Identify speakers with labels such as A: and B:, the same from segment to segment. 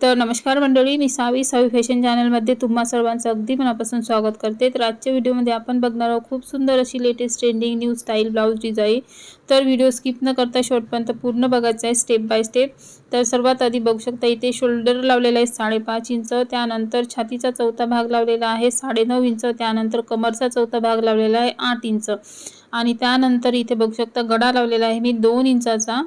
A: तर नमस्कार मंडळी मी सावी सावी फॅशन चॅनलमध्ये तुम्हा सर्वांचं अगदी मनापासून स्वागत करते. तर आजच्या व्हिडिओमध्ये आपण बघणार आहोत खूप सुंदर अशी latest trending new style blouse design तर व्हिडिओ स्किप न करता शेवटपर्यंत पूर्ण बघायचं आहे स्टेप बाय स्टेप तर सर्वात आधी बघू शकता इथे शोल्डर लावलेला आहे साडेपाच इंच त्यानंतर छातीचा चौथा भाग लावलेला आहे साडेनऊ इंच त्यानंतर कमरचा चौथा भाग लावलेला आहे आठ इंच. आणि त्यानंतर इथे बघू शकता गडा लावलेला आहे मी दोन इंचाचा.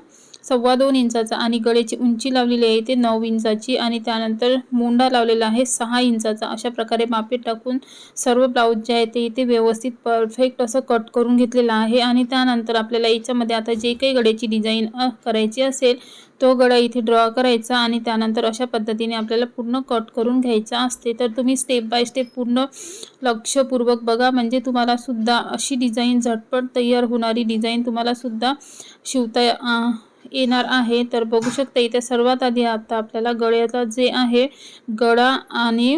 A: सव्वा दोन इंचाचा आणि गळ्याची उंची लावलेली आहे ते नऊ इंचाची आणि त्यानंतर मुंडा लावलेला आहे सहा इंचाचा. अशा प्रकारे मापे टाकून सर्व ब्लाऊज जे आहे ते इथे व्यवस्थित परफेक्ट असं कट करून घेतलेलं आहे. आणि त्यानंतर आपल्याला याच्यामध्ये आता जे काही गळ्याची डिझाईन करायची असेल तो गळा इथे ड्रॉ करायचा आणि त्यानंतर अशा पद्धतीने आपल्याला पूर्ण कट करून घ्यायचा असते. तर तुम्ही स्टेप बाय स्टेप पूर्ण लक्षपूर्वक बघा. म्हणजे तुम्हाला सुद्धा अशी डिझाईन झटपट तयार होणारी डिझाईन तुम्हाला सुद्धा शिवता येणार आहे. तर बघू शकता इथे सर्वात आधी आता आपल्याला गळ्याचा जे आहे गळा आणि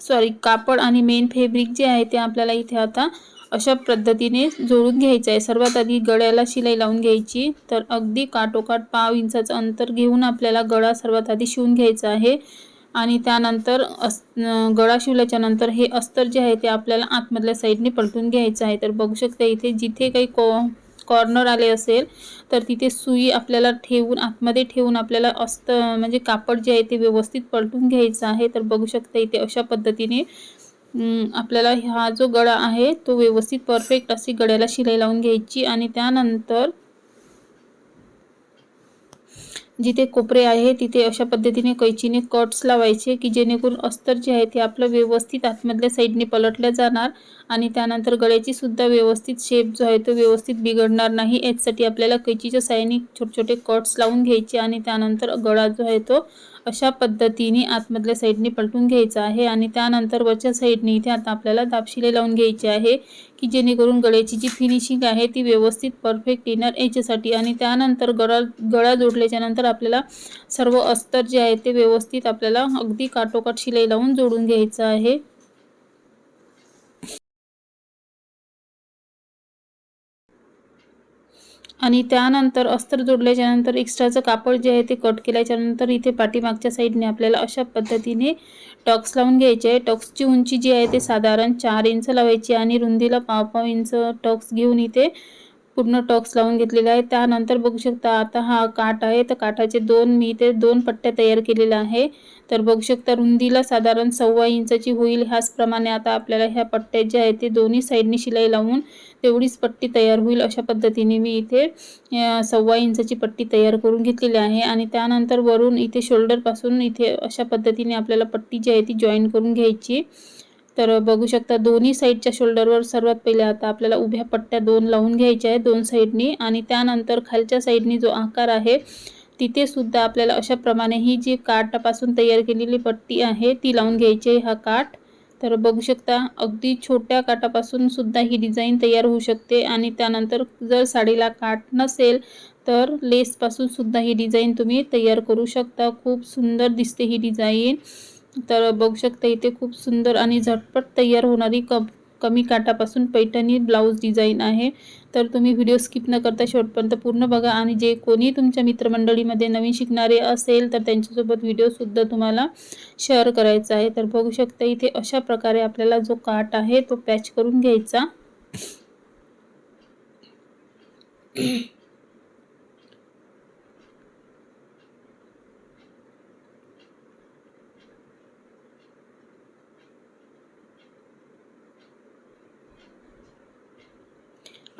A: सॉरी कापड आणि मेन फेब्रिक जे आहे ते आपल्याला इथे आता अशा पद्धतीने जोडून घ्यायचं आहे. सर्वात आधी गळ्याला शिलाई लावून घ्यायची. तर अगदी काटोकाट पाव इंचाचं अंतर घेऊन आपल्याला गळा सर्वात आधी शिवून घ्यायचा आहे. आणि त्यानंतर अस गळा शिवल्याच्या नंतर हे अस्तर जे आहे ते आपल्याला आतमधल्या साईडने पलटून घ्यायचं आहे. तर बघू शकता इथे जिथे काही को कॉर्नर आले असेल तर तिथे सुई आपल्याला ठेवून आतमध्ये ठेवून आपल्याला अस्त म्हणजे कापड जे आहे ते व्यवस्थित पलटून घ्यायचं आहे. तर बघू शकता इथे अशा पद्धतीने आपल्याला हा जो गळा आहे तो व्यवस्थित परफेक्ट अशी गळ्याला शिलाई लावून घ्यायची. आणि त्यानंतर जिथे कोपरे आहे तिथे अशा पद्धतीने कैचीने कट्स लावायचे की जेणेकरून अस्तर जे आहे ते आपलं व्यवस्थित आतमधल्या साईडने पलटल्या जाणार आणि त्यानंतर गळ्याची सुद्धा व्यवस्थित शेप जो आहे तो व्यवस्थित बिघडणार नाही. याचसाठी आपल्याला कैचीच्या साह्याने छोटे छोटे कट्स लावून घ्यायचे आणि त्यानंतर गळा जो आहे तो अशा पद्धतीने आतमधल्या साईडने पलटून घ्यायचं आहे आणि त्यानंतर वरच्या साईडने इथे आता आपल्याला दापशिले लावून घ्यायचे आहे की जेणेकरून गळ्याची जी फिनिशिंग आहे ती व्यवस्थित परफेक्ट येणार याच्यासाठी. आणि त्यानंतर गळा गळा जोडल्याच्या नंतर आपल्याला सर्व अस्तर जे आहे ते व्यवस्थित आपल्याला अगदी काटोकाट शिलाई लावून जोडून घ्यायचं आहे. आणि त्यानंतर अस्तर जोडल्याच्यानंतर एक्स्ट्राचं कापड जे आहे ते कट केल्याच्यानंतर इथे पाठीमागच्या साईडने आपल्याला अशा पद्धतीने टक्स लावून घ्यायचे आहे. टक्सची उंची जी आहे ते साधारण चार इंच लावायची आणि रुंदीला पाव पाव इंच टक्स घेऊन इथे पूर्ण टॉक्स लावून घेतलेला आहे. त्यानंतर बघू शकता आता हा काठ आहे. तर काठाचे दोन मी इथे दोन पट्ट्या तयार केलेल्या आहे. तर बघू शकता रुंदीला साधारण सव्वा इंचाची होईल. ह्याचप्रमाणे आता आपल्याला ह्या पट्ट्या ज्या आहेत ते दोन्ही साईडने शिलाई लावून तेवढीच पट्टी तयार होईल अशा पद्धतीने मी इथे सव्वा इंचाची पट्टी तयार करून घेतलेली आहे आणि त्यानंतर वरून इथे शोल्डरपासून इथे अशा पद्धतीने आपल्याला पट्टी जी आहे ती जॉईन करून घ्यायची. तर बघू शकता दोन्ही साईडच्या शोल्डरवर सर्वात पहिले आता आपल्याला उभ्या पट्ट्या दोन लावून घ्यायच्या आहे दोन साईडनी आणि त्यानंतर खालच्या साईडनी जो आकार आहे तिथे सुद्धा आपल्याला अशाप्रमाणे ही जी काठापासून तयार केलेली पट्टी आहे ती लावून घ्यायची आहे हा काठ. तर बघू शकता अगदी छोट्या काठापासून सुद्धा ही डिझाईन तयार होऊ शकते आणि त्यानंतर जर साडीला काठ नसेल तर लेसपासून सुद्धा ही डिझाईन तुम्ही तयार करू शकता. खूप सुंदर दिसते ही डिझाईन. तर बघू शकता इथे खूप सुंदर आणि झटपट तयार होणारी कप कमी काटापासून पैठणी ब्लाऊज डिझाईन आहे. तर तुम्ही व्हिडिओ स्किप न करता शेवटपर्यंत पूर्ण बघा आणि जे कोणी तुमच्या मित्रमंडळीमध्ये नवीन शिकणारे असेल तर त्यांच्यासोबत व्हिडिओसुद्धा तुम्हाला शेअर करायचा आहे. तर बघू शकता इथे अशा प्रकारे आपल्याला जो काट आहे तो पॅच करून घ्यायचा.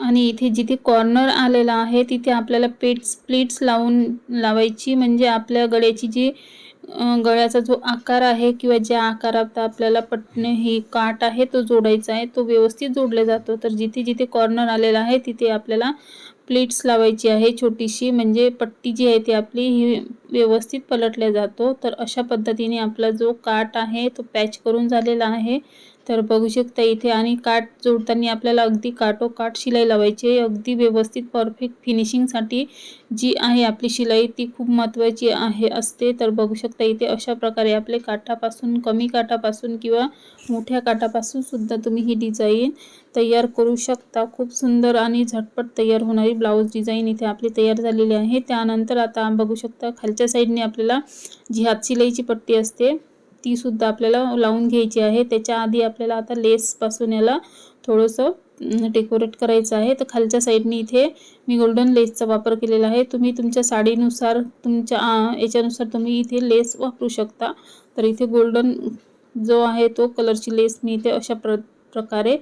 A: आणि इथे जिथे कॉर्नर आलेला आहे तिथे आपल्याला पेट स्प्लिट्स लावून लावायची. म्हणजे आपल्या गळ्याची जी गळ्याचा जो आकार आहे किंवा ज्या आकारात आपल्याला पटणे ही काट आहे तो जोडायचा आहे. तो व्यवस्थित जोडला जातो. तर जिथे जिथे कॉर्नर आलेला आहे तिथे आपल्याला प्लेट्स लावायची आहे छोटीशी. म्हणजे पट्टी जी आहे ती आपली ही व्यवस्थित पलटल्या जातो. तर अशा पद्धतीने आपला जो काट आहे तो पॅच करून झालेला आहे. तर बघू शकता इथे आणि काठ जोडताना आपल्याला अगदी काटोकाट शिलाई लावायची अगदी व्यवस्थित परफेक्ट फिनिशिंगसाठी जी आहे आपली शिलाई ती खूप महत्त्वाची आहे असते. तर बघू शकता इथे अशा प्रकारे आपले काठापासून कमी काठापासून किंवा मोठ्या काठापासून सुद्धा तुम्ही ही डिझाईन तयार करू शकता. खूप सुंदर आणि झटपट तयार होणारी ब्लाऊज डिझाईन इथे आपली तयार झालेली आहे. त्यानंतर आता बघू शकता खालच्या खालच्या साईडने आपल्याला जी हात शिलाईची पट्टी असते ती सुद्धा आपल्याला लावून घ्यायची आहे. त्याच्या आधी आपल्याला आता लेसपासून याला थोडंसं डेकोरेट करायचं आहे. तर खालच्या साईडने इथे मी गोल्डन लेसचा वापर केलेला आहे. तुम्ही तुमच्या साडीनुसार तुमच्या याच्यानुसार तुम्ही इथे लेस वापरू शकता. तर इथे गोल्डन जो आहे तो कलरची लेस मी इथे अशा प्र प्रकारे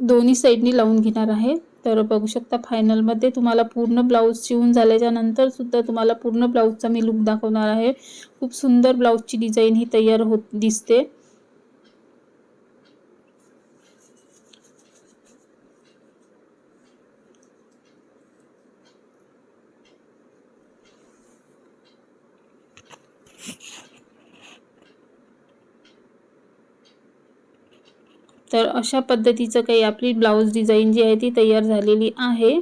A: दोन्ही साईडनी लावून घेणार आहे. तर बघू शकता फायनलमध्ये तुम्हाला पूर्ण ब्लाऊज शिवून झाल्याच्यानंतर सुद्धा तुम्हाला पूर्ण ब्लाऊजचा मी लुक दाखवणार आहे. खूप सुंदर ब्लाऊजची डिझाईन ही तयार होत दिसते. तर अशा पद्धतीचं काही आपली ब्लाऊज डिझाईन जी आहे ती तयार झालेली आहे.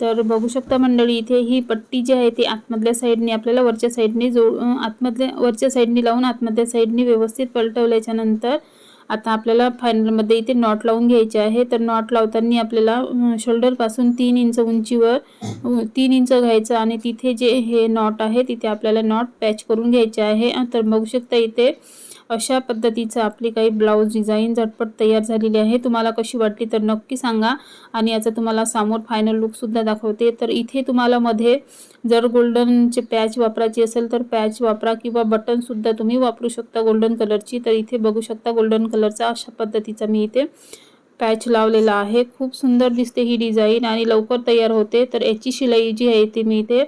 A: तर बघू शकता मंडळी इथे ही पट्टी जी आहे ती आतमधल्या साईडने आपल्याला वरच्या साईडने जोड आतमधल्या वरच्या साईडने लावून आतमधल्या साईडने व्यवस्थित पलटवल्याच्या नंतर आता आपल्याला फायनलमध्ये इथे नॉट लावून घ्यायचे आहे. तर नॉट लावताना आपल्याला शोल्डरपासून तीन इंच उंचीवर तीन इंच घ्यायचं आणि तिथे जे हे नॉट आहे तिथे आपल्याला नॉट पॅच करून घ्यायचे आहे. तर बघू शकता इथे अशा पद्धतीचं आपली काही ब्लाऊज डिझाईन झटपट तयार झालेली आहे. तुम्हाला कशी वाटली तर नक्की सांगा. आणि याचा तुम्हाला समोर फायनल लुकसुद्धा दाखवते. तर इथे तुम्हाला मध्ये जर गोल्डनचे पॅच वापरायची असेल तर पॅच वापरा किंवा बटनसुद्धा तुम्ही वापरू शकता गोल्डन कलरची तर इथे बघू शकता गोल्डन कलरचा अशा पद्धतीचा मी इथे पॅच लावलेला आहे. खूप सुंदर दिसते ही डिझाईन आणि लवकर तयार होते. तर याची शिलाई जी आहे ती मी इथे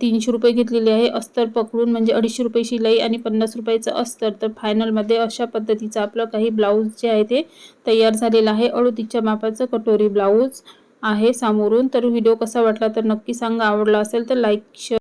A: तीनशे रुपये घेतलेली आहे. अस्तर पकडून म्हणजे अडीचशे रुपये शिलाई आणि पन्नास रुपयाचं अस्तर. तर फायनलमध्ये अशा पद्धतीचं आपलं काही ब्लाऊज जे आहे ते तयार झालेलं आहे. अडुतीच्या मापाचं कटोरी ब्लाऊज आहे सामोरून. तर व्हिडिओ कसा वाटला तर नक्की सांगा. आवडला असेल तर लाईक शेअर